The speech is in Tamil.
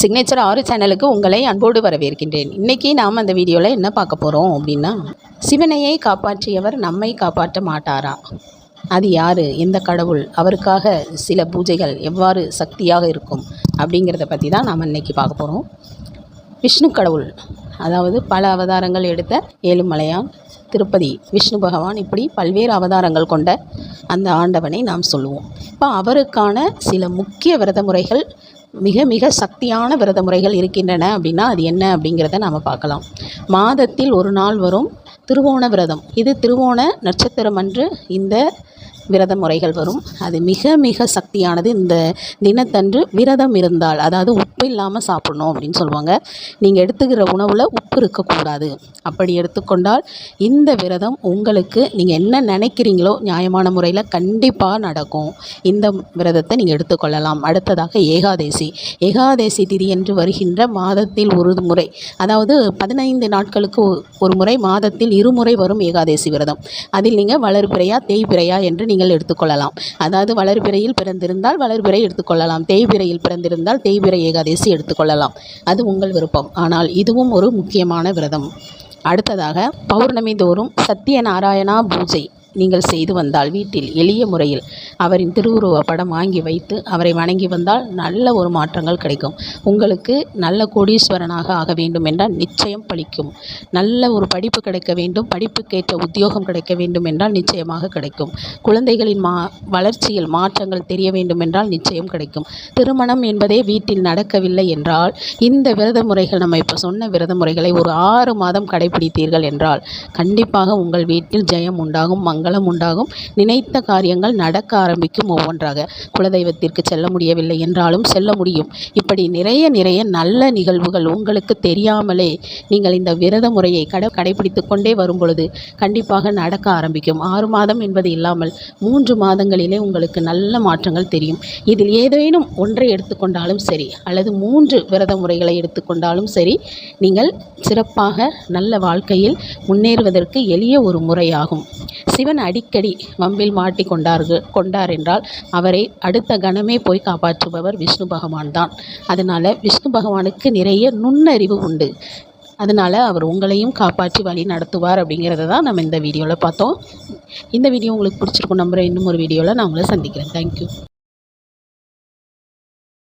சிக்னேச்சர் ஆறு சேனலுக்கு உங்களை அன்போடு வரவேற்கின்றேன். இன்றைக்கி நாம் அந்த வீடியோவில் என்ன பார்க்க போகிறோம் அப்படின்னா சிவனையை காப்பாற்றியவர் நம்மை காப்பாற்ற மாட்டாரா? அது யார்? எந்த கடவுள்? அவருக்காக சில பூஜைகள் எவ்வாறு சக்தியாக இருக்கும் அப்படிங்கிறத பற்றி தான் நாம் இன்றைக்கி பார்க்க போகிறோம் விஷ்ணு கடவுள். அதாவது பல அவதாரங்கள் எடுத்த ஏழுமலையான் திருப்பதி விஷ்ணு பகவான் இப்படி பல்வேறு அவதாரங்கள் கொண்ட அந்த ஆண்டவனை நாம் சொல்லுவோம். இப்போ அவருக்கான சில முக்கிய விரத முறைகள் மிக மிக சக்தியான விரத முறைகள் இருக்கின்றன அப்படின்னா அது என்ன அப்படிங்கிறத நாம் பார்க்கலாம். மாதத்தில் ஒரு நாள் வரும் திருவோண விரதம். இது திருவோண நட்சத்திரம் அன்று இந்த விரத முறைகள் வரும். அது மிக மிக சக்தியானது இந்த தினத்தன்று விரதம் இருந்தால் அதாவது உப்பு இல்லாமல் சாப்பிடணும் அப்படின்னு சொல்லுவாங்க. நீங்கள் எடுத்துக்கிற உணவில் உப்பு இருக்கக்கூடாது. அப்படி எடுத்துக்கொண்டால் இந்த விரதம் உங்களுக்கு நீங்கள் என்ன நினைக்கிறீங்களோ நியாயமான முறையில் கண்டிப்பாக நடக்கும். இந்த விரதத்தை நீங்கள் எடுத்துக்கொள்ளலாம். அடுத்ததாக ஏகாதேசி. ஏகாதேசி திதி என்று வருகின்ற மாதத்தில் ஒரு முறை அதாவது பதினைந்து நாட்களுக்கு ஒரு முறை மாதத்தில் இருமுறை வரும் ஏகாதேசி விரதம். அதில் நீங்கள் வளர்பிறையா தேய்பிறையா என்று நீங்கள் எடுத்துக்கொள்ளலாம். அதாவது வளர்பிறையில் பிறந்திருந்தால் வளர்பிறை எடுத்துக்கொள்ளலாம். தேய்பிறையில் பிறந்திருந்தால் தேய்பிறை ஏகாதேசி எடுத்துக்கொள்ளலாம். அது உங்கள் விருப்பம். ஆனால் இதுவும் ஒரு முக்கியமான விரதம். அடுத்ததாக பௌர்ணமி தோறும் சத்யநாராயணா பூஜை. நீங்கள் செய்து வந்தால் வீட்டில் எளிய முறையில் அவரின் திருவுருவ படம் வாங்கி வைத்து அவரை வணங்கி வந்தால் நல்ல ஒரு மாற்றங்கள் கிடைக்கும். உங்களுக்கு நல்ல கோடீஸ்வரனாக ஆக வேண்டும் என்றால் நிச்சயம் பலிக்கும். நல்ல ஒரு படிப்பு கிடைக்க வேண்டும் படிப்புக்கேற்ற உத்தியோகம் கிடைக்க வேண்டும் என்றால் நிச்சயமாக கிடைக்கும். குழந்தைகளின் மா வளர்ச்சியில் மாற்றங்கள் தெரிய வேண்டும் என்றால் நிச்சயம் கிடைக்கும். திருமணம் என்பதே வீட்டில் நடக்கவில்லை என்றால் இந்த விரத முறைகள் நம்ம இப்போ சொன்ன விரத முறைகளை ஒரு ஆறு மாதம் கடைபிடித்தீர்கள் என்றால் கண்டிப்பாக உங்கள் வீட்டில் ஜெயம் உண்டாகும். மங்களம் உண்டாகும். நினைத்த காரியங்கள் நடக்க ஆரம்பிக்கும் ஒவ்வொன்றாக. குலதெய்வத்திற்கு செல்ல முடியவில்லை என்றாலும் செல்ல முடியும். இப்படி நிறைய நிறைய நல்ல நிகழ்வுகள் உங்களுக்கு தெரியாமலே நீங்கள் இந்த விரத முறையை கடை கடைபிடித்து கொண்டே வரும் பொழுது கண்டிப்பாக நடக்க ஆரம்பிக்கும். ஆறு மாதம் என்பது இல்லாமல் மூன்று மாதங்களிலே உங்களுக்கு நல்ல மாற்றங்கள் தெரியும். இதில் ஏதேனும் ஒன்றை எடுத்துக்கொண்டாலும் சரி அல்லது மூன்று விரத முறைகளை எடுத்துக்கொண்டாலும் சரி நீங்கள் சிறப்பாக நல்ல வாழ்க்கையில் முன்னேறுவதற்கு எளிய ஒரு முறையாகும். சிவன் அடிக்கடி வம்பில் மாட்டி கொண்டார்கள். கொண்டார் என்றால் அவரை அடுத்த கணமே போய் காப்பாற்றுபவர் விஷ்ணு பகவான் தான். அதனால் விஷ்ணு பகவானுக்கு நிறைய நுண்ணறிவு உண்டு. அதனால் அவர் உங்களையும் காப்பாற்றி வழி நடத்துவார் அப்படிங்கிறத தான் நம்ம இந்த வீடியோவில் பார்த்தோம். இந்த வீடியோ உங்களுக்கு பிடிச்சிருக்கும் நம்புகிறேன் இன்னும் ஒரு வீடியோவில் நான் உங்களை சந்திக்கிறேன். தேங்க்யூ